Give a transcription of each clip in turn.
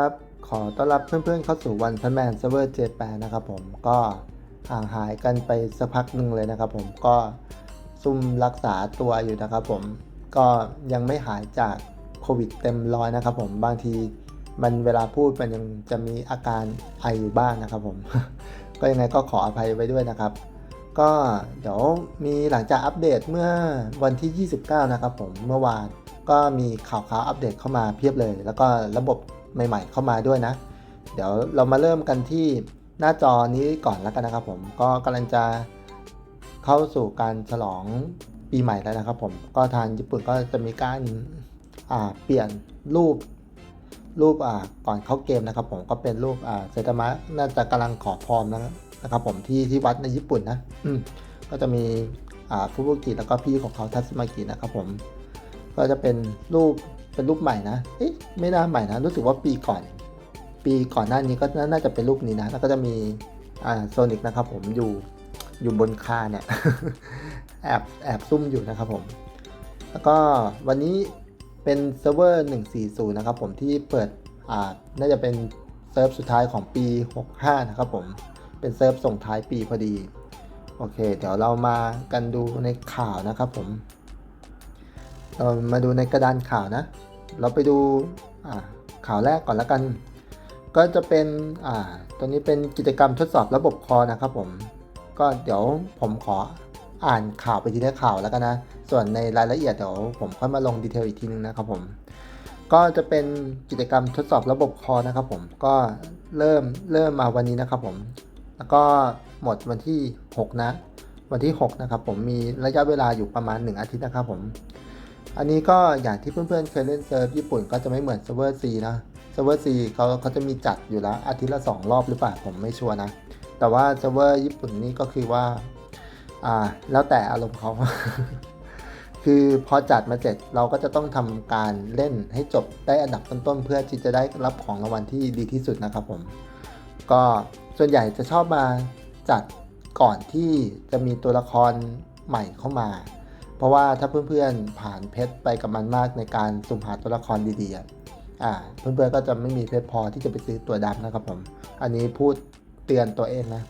ครับขอต้อนรับเพื่อนๆเข้าสู่วันพันแมนเซิร์ฟเวอร์เจแปนนะครับผมก็ห่างหายกันไปสักพักหนึ่งเลยนะครับผมก็ซุ่มรักษาตัวอยู่นะครับผมก็ยังไม่หายจากโควิดเต็มร้อยนะครับผมบางทีมันเวลาพูดมันยังจะมีอาการไออยู่บ้างนะครับผมก็ยังไงก็ขออภัยไว้ด้วยนะครับ ก็เดี๋ยวมีหลังจากอัปเดตเมื่อวันที่ 29 นะครับผมเมื่อวานก็มีข่าวข่าวอัปเดตเข้ามาเพียบเลย แล้วก็ระบบ ใหม่ๆ เข้ามาด้วยนะ เดี๋ยวเรามาเริ่มกันที่หน้าจอนี้ก่อนแล้วกันนะครับ ผมก็กำลังจะเข้าสู่การฉลองปีใหม่แล้วนะครับ ผมก็ทางญี่ปุ่นก็จะมีการเปลี่ยนรูปรูปก่อนเข้าเกมนะครับ ผมก็เป็นรูปเซตามะน่าจะกำลังขอพรนะครับนะครับ ผมที่ที่วัดในญี่ปุ่นนะก็จะมีฟุบุกิแล้วก็พี่ของเขาทัตสึมากินะครับ ผมก็จะเป็นรูป เป็นรูปใหม่นะเอ๊ะไม่น่าใหม่นะ รู้สึกว่าปีก่อน ปีก่อนหน้านี้ก็น่าจะเป็นรูปนี้นะ แล้วก็จะมีอ่าโซนิกนะครับผมอยู่อยู่บนคาเนี่ยแอบแอบซุ่มอยู่นะครับผม แล้วก็วันนี้เป็นเซิร์ฟเวอร์ 140 นะครับผมที่เปิดอ่าน่าจะเป็นเซิร์ฟสุดท้ายของปี 65 นะครับผม เป็นเซิร์ฟส่งท้ายปีพอดี โอเค เดี๋ยวเรามากันดูในข่าวนะครับผม เรามาดูในกระดานข่าวนะ เราไปดูข่าวแรกก่อนล้วกัน ก็จะเป็นอ่าตัวนี้เป็นกิจกรรมทดสอบระบบคอนะครับผม ก็เดี๋ยวผมขออ่านข่าวไปทีละข่าวแล้วกันนะ ส่วนในรายละเอียดเดี๋ยวผมค่อยมาลงดีเทลอีกทีนึงนะครับผม ก็จะเป็นกิจกรรมทดสอบระบบคอนะครับผม ก็เริ่มเริ่มมาวันนี้นะครับผม แล้วก็หมดวันที่ 6 นะ วันที่ 6 นะครับผม มีระยะเวลาอยู่ประมาณ 1 อาทิตย์นะครับผม อันนี้ก็อย่างที่เพื่อนๆเคยเล่นเซิร์ฟญี่ปุ่นก็จะไม่เหมือนเซิร์ฟเวอร์ซีนะเซิร์ฟเวอร์ซีเขาเขาจะมีจัดอยู่แล้วอาทิตย์ละ 2 รอบหรือเปล่าผมไม่ชัวร์นะ แต่ว่าเซิร์ฟเวอร์ญี่ปุ่นนี่ก็คือว่าอ่าแล้วแต่อารมณ์เขาคือพอจัดมาเสร็จเราก็จะต้องทำการเล่นให้จบได้อันดับต้นๆเพื่อที่จะได้รับของรางวัลที่ดีที่สุดนะครับผม ก็ส่วนใหญ่จะชอบมาจัดก่อนที่จะมีตัวละครใหม่เข้ามา เพราะว่าถ้าเพื่อนๆผ่านเพชรไปกับมันมากในการสุ่มหาตัวละครดีๆอะอ่าเพื่อนๆก็จะไม่มีเพชรพอที่จะไปซื้อตัวดำนะครับผม อันนี้พูดเตือนตัวเองนะ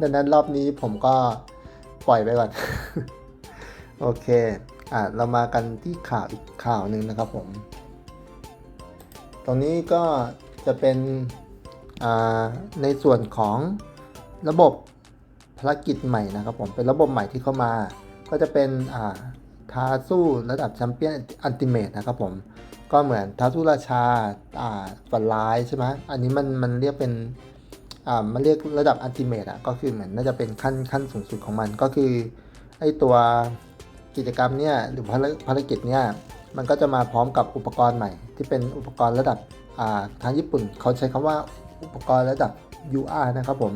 ดังนั้นรอบนี้ผมก็ปล่อยไปก่อน โอเคอ่าเรามากันที่ข่าวอีกข่าวหนึ่งนะครับผม ตรงนี้ก็จะเป็นอ่าในส่วนของระบบภารกิจใหม่นะครับผมเป็นระบบใหม่ที่เข้ามา ก็จะเป็นอ่าท้าสู้ระดับแชมเปี้ยนอันติเมตนะครับผม ก็เหมือนท้าสู้ราชาอ่าฝันร้ายใช่ไหมอันนี้มันมันเรียกเป็นอ่ามันเรียกระดับอันติเมตอะก็คือเหมือนน่าจะเป็นขั้นขั้นสูงสุดของมันก็คือไอตัวกิจกรรมเนี่ยหรือภารภารกิจเนี่ยมันก็จะมาพร้อมกับอุปกรณ์ใหม่ ที่เป็นอุปกรณ์ระดับอ่าทางญี่ปุ่น เขาใช้คำว่าอุปกรณ์ระดับ UR นะครับผม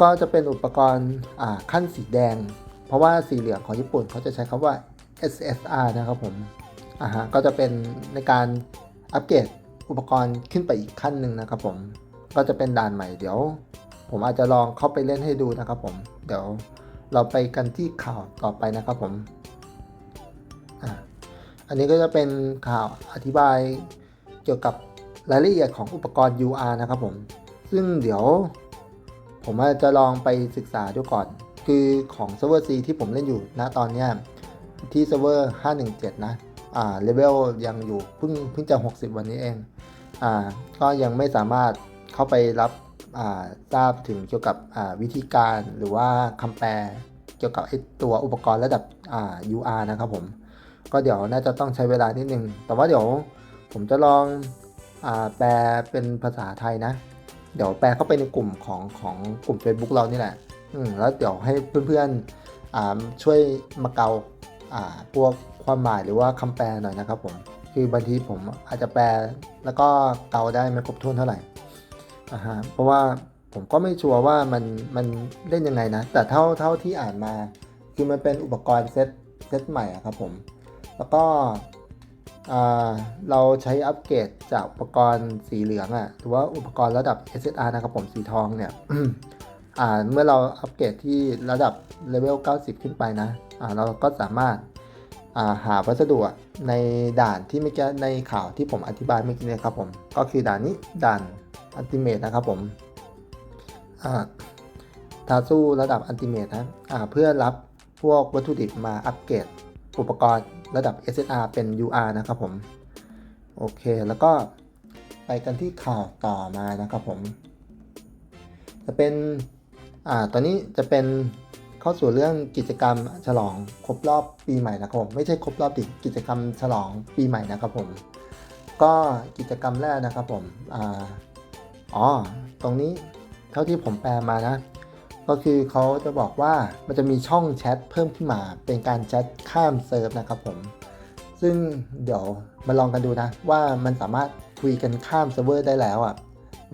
ก็จะเป็นอุปกรณ์ขั้นสีแดง เพราะว่าสีเหลืองของญี่ปุ่นเขาจะใช้คำว่า SSR นะครับผมอ่าฮะก็จะเป็นในการอัปเกรดอุปกรณ์ขึ้นไปอีกขั้นหนึ่งนะครับผม ก็จะเป็นด่านใหม่เดี๋ยว ผมอาจจะลองเข้าไปเล่นให้ดูนะครับผม เดี๋ยวเราไปกันที่ข่าวต่อไปนะครับผมอ่าอันนี้ก็จะเป็นข่าวอธิบายเกี่ยวกับรายละเอียดของอุปกรณ์ UR นะครับผม ซึ่งเดี๋ยวผมอาจจะลองไปศึกษาดูก่อน คือของเซิร์ฟเวอร์ C ที่ผมเล่นอยู่ณตอนเนี้ยที่เซิร์ฟเวอร์ 517 นะ อ่า เลเวลยังอยู่เพิ่งเพิ่งจะ 60 วันนี้เอง อ่า ก็ยังไม่สามารถเข้าไปรับ อ่า ทราบถึงเกี่ยวกับ อ่า วิธีการหรือว่าคำแปลเกี่ยวกับไอตัวอุปกรณ์ระดับ อ่า UR นะครับผม ก็เดี๋ยวน่าจะต้องใช้เวลานิดนึง แต่ว่าเดี๋ยวผมจะลอง อ่า แปลเป็นภาษาไทยนะ เดี๋ยวแปลเข้าไปในกลุ่มของของกลุ่ม Facebook เรานี่แหละ อืมแล้วเดี๋ยวให้เพื่อนๆอ่าช่วยมาเกาอ่าพวกความหมายหรือว่าคำแปลหน่อยนะครับผมคือบางทีผมอาจจะแปลแล้วก็เกาได้ไม่ครบถ้วนเท่าไหร่อ่าฮะเพราะว่าผมก็ไม่ชัวร์ว่ามันมันเล่นยังไงนะ แต่เท่าเท่าที่อ่านมา คือมันเป็นอุปกรณ์เซตเซตใหม่ครับผม แล้วก็เราใช้อัปเกรดจากอุปกรณ์สีเหลืองอะ่ะหรือว่าอุปกรณ์ระดับ SSR นะครับผมสีทองเนี่ย อ่าเมื่อเราอัปเกรดที่ระดับเลเวล 90 ขึ้นไปนะอ่าเราก็สามารถอ่าหาวัสดุในด่านที่เมื่อกี้ในข่าวที่ผมอธิบายเมื่อกี้นะครับผม ก็คือด่านนี้ด่านอันติเมตนะครับผมอ่าทาสู้ระดับอันติเมตนะอ่าเพื่อรับพวกวัตถุดิบมาอัปเกรดอุปกรณ์ระดับ SSR เป็น UR นะครับผม โอเค แล้วก็ไปกันที่ข่าวต่อมานะครับผม จะเป็น อ่าตอนนี้จะเป็นเข้าสู่เรื่องกิจกรรมฉลองครบรอบปีใหม่นะครับผมไม่ใช่ครบรอบดิกิจกรรมฉลองปีใหม่นะครับผมก็กิจกรรมแรกนะครับผมอ่าอ๋อตรงนี้เท่าที่ผมแปลมานะ ก็คือเขาจะบอกว่ามันจะมีช่องแชทเพิ่มขึ้นมาเป็นการแชทข้ามเซิร์ฟนะครับผมซึ่งเดี๋ยวมาลองกันดูนะ ว่ามันสามารถคุยกันข้ามเซิร์ฟเวอร์ได้แล้วอะ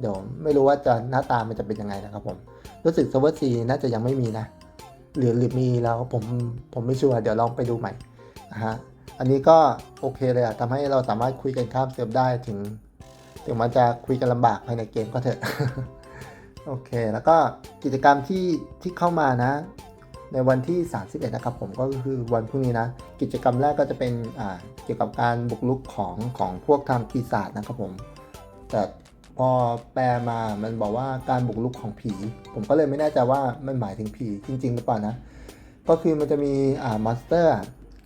เดี๋ยวไม่รู้ว่าจะหน้าตามันจะเป็นยังไงนะครับผม รู้สึกเซิร์ฟเวอร์ซีน่าจะยังไม่มีนะ หรือหรือมีแล้วผมผมไม่ชัวร์เดี๋ยวลองไปดูใหม่นะฮะอันนี้ก็โอเคเลยอะทำให้เราสามารถคุยกันข้ามเซิร์ฟได้ถึง ถึงมันจะคุยกันลำบากภายในเกมก็เถอะโอเค แล้วก็กิจกรรมที่ที่เข้ามานะ ในวันที่ 31 นะครับผมก็คือวันพรุ่งนี้นะ กิจกรรมแรกก็จะเป็นเกี่ยวกับการบุกรุกของของพวกทางปีศาจนะครับผม แต่ พอแปลมามันบอกว่าการบุกรุกของผี ผมก็เลยไม่แน่ใจว่ามันหมายถึงผีจริง ๆ หรือเปล่านะ ก็คือมันจะมีอ่ามอนสเตอร์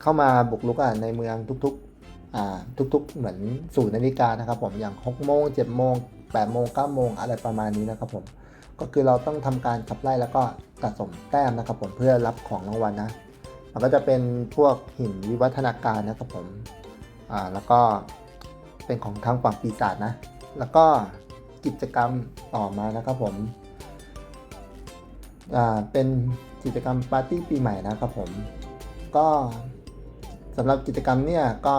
เข้ามาบุกรุกอะในเมืองทุกๆอ่าทุกๆเหมือนศูนย์นาฬิกานะครับผมอย่าง6โมง7โมง8โมง9โมงอะไรประมาณนี้นะครับผมก็คือเราต้องทำการขับไล่แล้วก็สะสมแต้มนะครับผมเพื่อรับของรางวัลนะ มันก็จะเป็นพวกหินวิวัฒนาการนะครับผมอ่าแล้วก็เป็นของทางฝั่งปีศาจนะ แล้วก็กิจกรรมต่อมานะครับผมอ่าเป็นกิจกรรมปาร์ตี้ปีใหม่นะครับผม ก็สำหรับกิจกรรมเนี่ยก็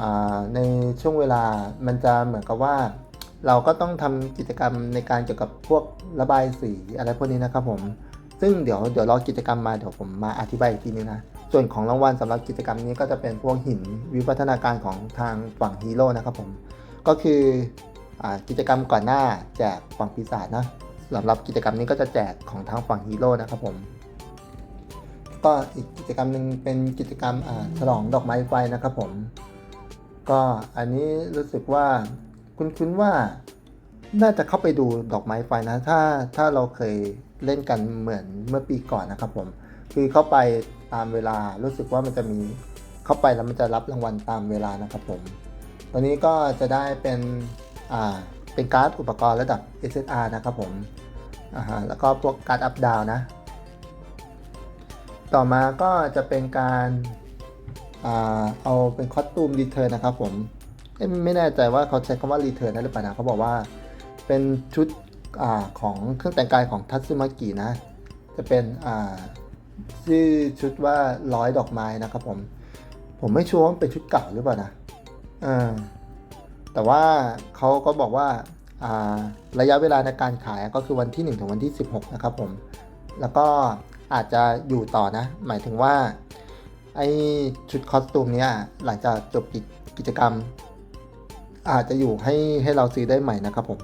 อ่าในช่วงเวลามันจะเหมือนกับว่า เราก็ต้องทำกิจกรรมในการเกี่ยวกับพวกระบายสีอะไรพวกนี้นะครับผม ซึ่งเดี๋ยวเดี๋ยวรอกิจกรรมมาเดี๋ยวผมมาอธิบายอีกทีนึงนะ ส่วนของรางวัลสำหรับกิจกรรมนี้ก็จะเป็นพวกหินวิวัฒนาการของทางฝั่งฮีโร่นะครับผม ก็คืออกิจกรรมก่อนหน้าแจกฝั่งปีศาจนะสำหรับกิจกรรมนี้ก็จะแจกของทางฝั่งฮีโร่นะครับผม ก็อีกกิจกรรมหนึ่งเป็นกิจกรรมฉลองดอกไม้ไฟนะครับผม ก็อันนี้รู้สึกว่าคุ้นๆว่าน่าจะเข้าไปดูดอกไม้ไฟนะ ถ้าถ้าเราเคยเล่นกันเหมือนเมื่อปีก่อนนะครับผม คือเข้าไปตามเวลารู้สึกว่ามันจะมีเข้าไปแล้วมันจะรับรางวัลตามเวลานะครับผม ตัวนี้ก็จะได้เป็นอ่าเป็นการ์ดอุปกรณ์ระดับ SSR นะครับผมอ่าฮะแล้วก็พวกการ์ดอัพดาวนะ ต่อมาก็จะเป็นการอ่าเอาเป็นคอสตูมรีเทิร์นนะครับผมไม่แน่ใจว่าเขาใช้คำว่ารีเทิร์นได้หรือเปล่านะเขาบอกว่าเป็นชุดอาของเครื่องแต่งกายของทัตสึมากินะ จะเป็นอ่าชื่อชุดว่าร้อยดอกไม้นะครับผม ผมไม่ชัวร์ว่าเป็นชุดเก่าหรือเปล่านะ อ่าแต่ว่าเขาก็บอกว่าอ่าระยะเวลาในการขายก็คือวันที่ 1 ถึงวันที่ 16 นะครับผม แล้วก็อาจจะอยู่ต่อนะ หมายถึงว่าไอชุดคอสตูมเนี้ยหลังจากจบกิจกิจกรรม อาจจะอยู่ให้ให้เราซื้อได้ใหม่นะครับผม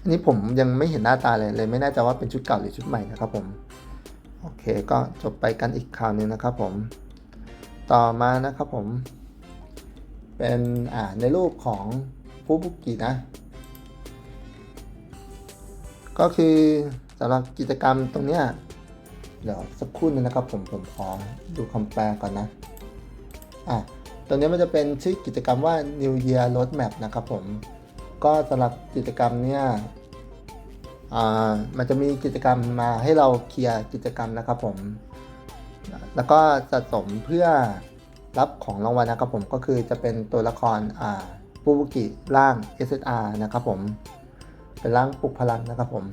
อันนี้ผมยังไม่เห็นหน้าตาเลยเลย ไม่แน่ใจว่าเป็นชุดเก่าหรือชุดใหม่นะครับผม โอเคก็จบไปกันอีกข่าวหนึ่งนะครับผม ต่อมานะครับผม เป็นอ่าในรูปของฟูบุกินะ ก็คือสำหรับกิจกรรมตรงเนี้ยเดี๋ยวสักครู่นึงนะครับผมผมขอดูคำแปลก่อนนะอะตัวนี้มันจะเป็นชื่อกิจกรรมว่า New Year Roadmap นะครับผม ก็สำหรับกิจกรรมเนี่ยอ่ามันจะมีกิจกรรมมาให้เราเคลียร์กิจกรรมนะครับผม แล้วก็สะสมเพื่อ รับของรางวัลนะครับผมก็คือจะเป็นตัวละครอ่าปูบุกิร่าง SSR นะครับผมเป็นร่างปลุกพลังนะครับผม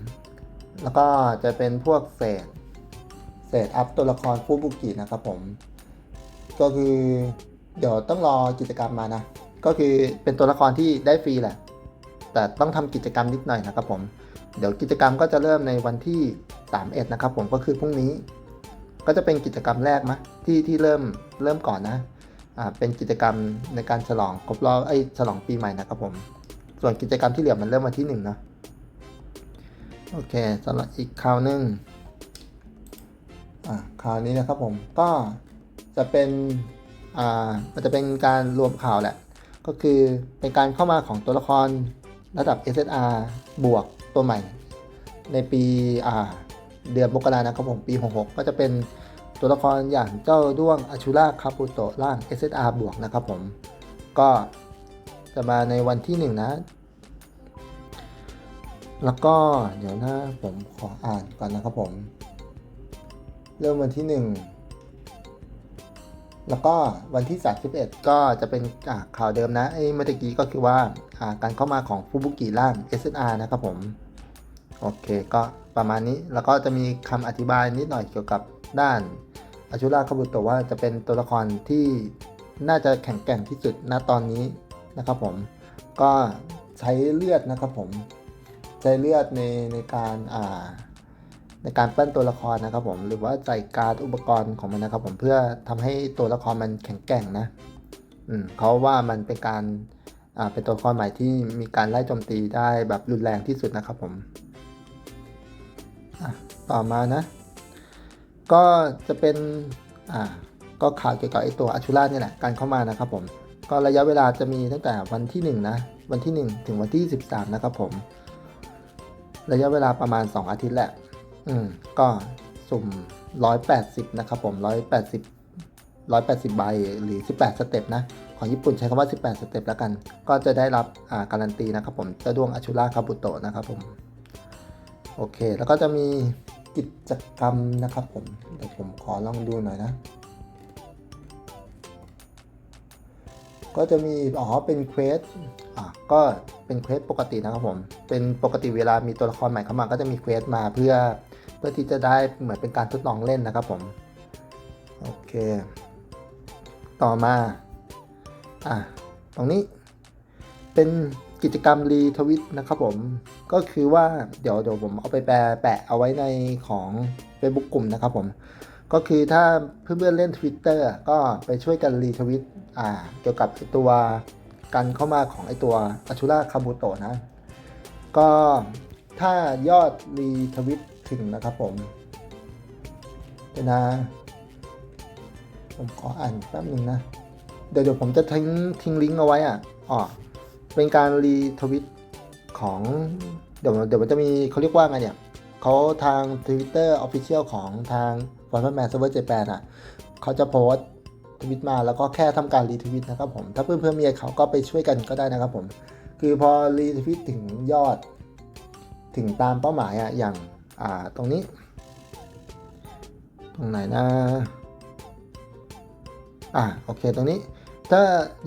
แล้วก็จะเป็นพวกเศษ เศษอัพตัวละครฟูบุกินะครับผม ก็คือเดี๋ยวต้องรอกิจกรรมมานะ ก็คือเป็นตัวละครที่ได้ฟรีแหละ แต่ต้องทำกิจกรรมนิดหน่อยนะครับผม เดี๋ยวกิจกรรมก็จะเริ่มในวันที่ 31 นะครับผมก็คือพรุ่งนี้ ก็จะเป็นกิจกรรมแรกมะที่ที่เริ่มเริ่มก่อนนะอ่าเป็นกิจกรรมในการฉลองครบรอบไอ้ฉลองปีใหม่นะครับผม ส่วนกิจกรรมที่เหลือมันเริ่มวันที่หนึ่งนะโอเคสำหรับอีกข่าวหนึ่งอ่าข่าวนี้นะครับผมก็จะเป็นอ่ามันจะเป็นการรวมข่าวแหละ ก็คือเป็นการเข้ามาของตัวละครระดับ SSR บวกตัวใหม่ ในปีอ่า เดือนมกรานะครับผมปี 66 ก็จะเป็นตัวละครอย่างเจ้าด้วงอาชูราคาปุโตร่าง SSR บวกนะครับผม ก็จะมาในวันที่ 1 นะ แล้วก็เดี๋ยวนะผมขออ่านก่อนนะครับผม เริ่มวันที่ 1 แล้วก็วันที่ 31 ก็จะเป็นข่าวเดิมนะไอ้เมื่อกี้ก็คือว่าอ่าการเข้ามาของฟูบุกิร่าง SSR นะครับผม โอเคก็ ประมาณนี้ แล้วก็จะมีคำอธิบายนิดหน่อยเกี่ยวกับด้านอาชุราคาบุโตะว่าจะเป็นตัวละครที่น่าจะแข็งแกร่งที่สุดณตอนนี้นะครับผมก็ใช้เลือดนะครับผมใช้เลือดในในการอ่าในการปั้นตัวละครนะครับผมหรือว่าใส่การ์ดอุปกรณ์ของมันนะครับผมเพื่อทำให้ตัวละครมันแข็งแกร่งนะอืมเขาว่ามันเป็นการอ่าเป็นตัวละครใหม่ที่มีการไล่โจมตีได้แบบรุนแรงที่สุดนะครับผม ต่อมานะ ก็จะเป็นอ่าก็ข่าวเกี่ยวกับไอตัวอาชูราเนี่ยแหละการเข้ามานะครับผมก็ระยะเวลาจะมีตั้งแต่วันที่1นะวันที่ 1 ถึงวันที่ 13 นะครับผม ระยะเวลาประมาณ 2 อาทิตย์แหละ อืม ก็สุ่ม 180 นะครับผม 180 180 ใบหรือ 18 สเต็ปนะ ของญี่ปุ่นใช้คำว่า 18 สเต็ปแล้วกัน ก็จะได้รับอ่าการันตีนะครับผมเจ้าดวงอาชูราคาบุโตะนะครับผม โอเค แล้วก็จะมีกิจกรรมนะครับผม เดี๋ยวผมขอลองดูหน่อยนะ ก็จะมี อ๋อ เป็นเควส อะ ก็เป็นเควสปกตินะครับผม เป็นปกติเวลามีตัวละครใหม่เข้ามา ก็จะมีเควสมาเพื่อ เพื่อที่จะได้เหมือนเป็นการทดลองเล่นนะครับผม โอเค ต่อมา อะ ตรงนี้ เป็น กิจกรรมรีทวิตนะครับผมก็คือว่าเดี๋ยวเดี๋ยวผมเอาไปแปะแปะเอาไว้ในของ Facebook กลุ่มนะครับผม ก็คือถ้าเพื่อนๆเล่น Twitter ก็ไปช่วยกันรีทวิตอ่าเกี่ยวกับตัวการเข้ามาของไอตัวอชูราคาบุโตนะ ก็ถ้ายอดรีทวิตถึงนะครับผมเดี๋ยวนะ ผมขออ่านแป๊บหนึงนะ เดี๋ยวเดี๋ยวผมจะทิ้งทิ้งลิงก์เอาไว้อะอ๋อ เป็นการรีทวิตของเดี๋ยวเดี๋ยวมันจะมีเขาเรียกว่าไงเนี่ยเขาทาง Twitter Official ของทาง f o r m a n Man Server Japan อะเขาจะโพสต์ทวิตมาแล้วก็แค่ทำการรีทวิตนะครับผม ถ้าเพื่อนๆมีเขาก็ไปช่วยกันก็ได้นะครับผม คือพอรีทวิตถึงยอด ถึงตามเป้าหมายอะอย่างอ่าตรงนี้ ตรงไหนนะอ่าโอเคตรงนี้ ถ้า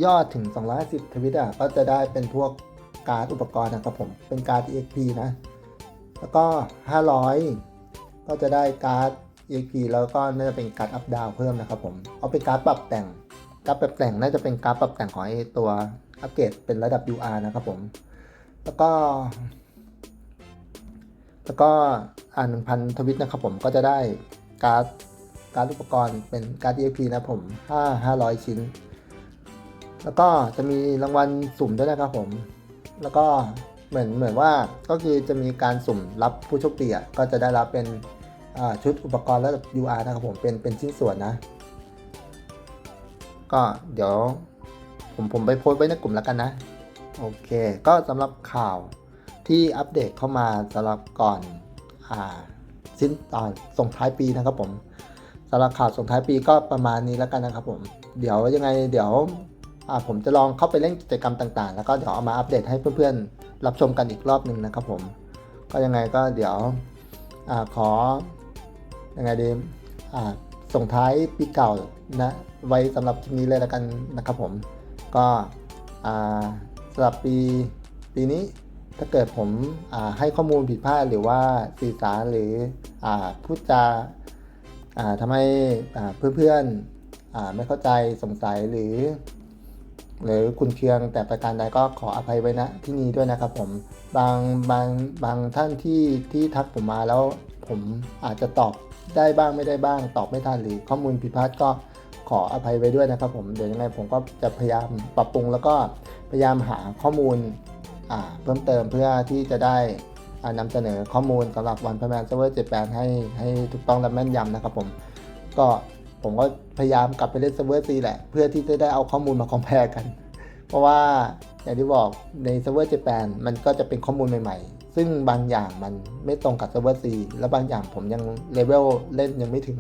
ยอดถึง 250 ทวิตอะก็จะได้เป็นพวกการ์ดอุปกรณ์นะครับผม เป็นการ์ด EXP นะ แล้วก็ 500 ก็จะได้การ์ด EXP แล้วก็น่าจะเป็นการ์ดอัพดาวเพิ่มนะครับผมเอาเป็นการ์ดปรับแต่งการ์ดปรับแต่งน่าจะเป็นการ์ดปรับแต่งของไอตัวอัปเกรดเป็นระดับ UR นะครับผม แล้วก็ แล้วก็อ่า1,000ทวิตนะครับผมก็จะได้การ์ดการ์ดอุปกรณ์เป็นการ์ด EXP นะผม 5 500 ชิ้น แล้วก็จะมีรางวัลสุ่มด้วยนะครับผม แล้วก็เหมือนเหมือนว่าก็คือจะมีการสุ่มรับผู้โชคดีอะก็จะได้รับเป็นชุดอุปกรณ์ระดับ UR นะครับผมเป็นเป็นชิ้นส่วนนะ ก็เดี๋ยวผมผมไปโพสไว้ในกลุ่มแล้วกันนะ โอเค ก็สำหรับข่าวที่อัปเดตเข้ามาสำหรับก่อนอ่าสิ้นอ่าส่งท้ายปีนะครับผมสำหรับข่าวส่งท้ายปีก็ประมาณนี้แล้วกันนะครับผม เดี๋ยวยังไงเดี๋ยว ผมจะลองเข้าไปเล่นกิจกรรมต่างๆ แล้วก็เดี๋ยวเอามาอัปเดตให้เพื่อนๆ รับชมกันอีกรอบหนึ่งนะครับผม ก็ยังไงก็เดี๋ยวอาขอยังไงดีอ่าส่งท้ายปีเก่านะไว้สำหรับคลิปนี้เลยแล้วกันนะครับผม ก็อ่าสำหรับปีปีนี้ถ้าเกิดผมอ่าให้ข้อมูลผิดพลาดหรือว่าสื่อสารหรืออ่าพูดจาอ่าทำให้อ่าเพื่อนๆอ่าไม่เข้าใจสงสัยหรือ หรือคุณเคืองแต่ประการใดก็ขออภัยไว้ณที่นี้ด้วยนะครับผมบางบางบางท่านที่ที่ทักผมมาแล้วผมอาจจะตอบได้บ้างไม่ได้บ้าง ตอบไม่ทันหรือข้อมูลผิดพลาดก็ขออภัยไว้ด้วยนะครับผมเดี๋ยวยังไงผมก็จะพยายามปรับปรุงแล้วก็พยายามหาข้อมูลเพิ่มเติมเพื่อที่จะได้อ่านำเสนอข้อมูลสำหรับวันพแมนเซิร์ฟเวอร์เจแปนให้ให้ถูกต้องและแม่นยำนะครับผมก็ ผมก็พยายามกลับไปเล่นเซิร์ฟเวอร์ซีแหละ เพื่อที่จะได้เอาข้อมูลมาคอมเพลกัน เพราะว่าอย่างที่บอกในเซิร์ฟเวอร์เจแปนมันก็จะเป็นข้อมูลใหม่ๆ ซึ่งบางอย่างมันไม่ตรงกับเซิร์ฟเวอร์ซีและบางอย่างผมยังเลเวลเล่นยังไม่ถึง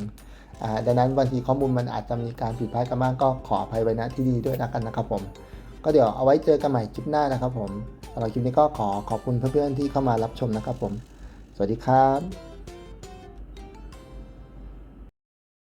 อ่าดังนั้นบางทีข้อมูลมันอาจจะมีการผิดพลาดกันบ้างก็ขออภัยไว้ณที่ดีด้วยนะกันนะครับผม ก็เดี๋ยวเอาไว้เจอกันใหม่คลิปหน้านะครับผมสำหรับคลิปนี้ก็ขอขอบคุณเพื่อนๆที่เข้ามารับชมนะครับผม สวัสดีครับ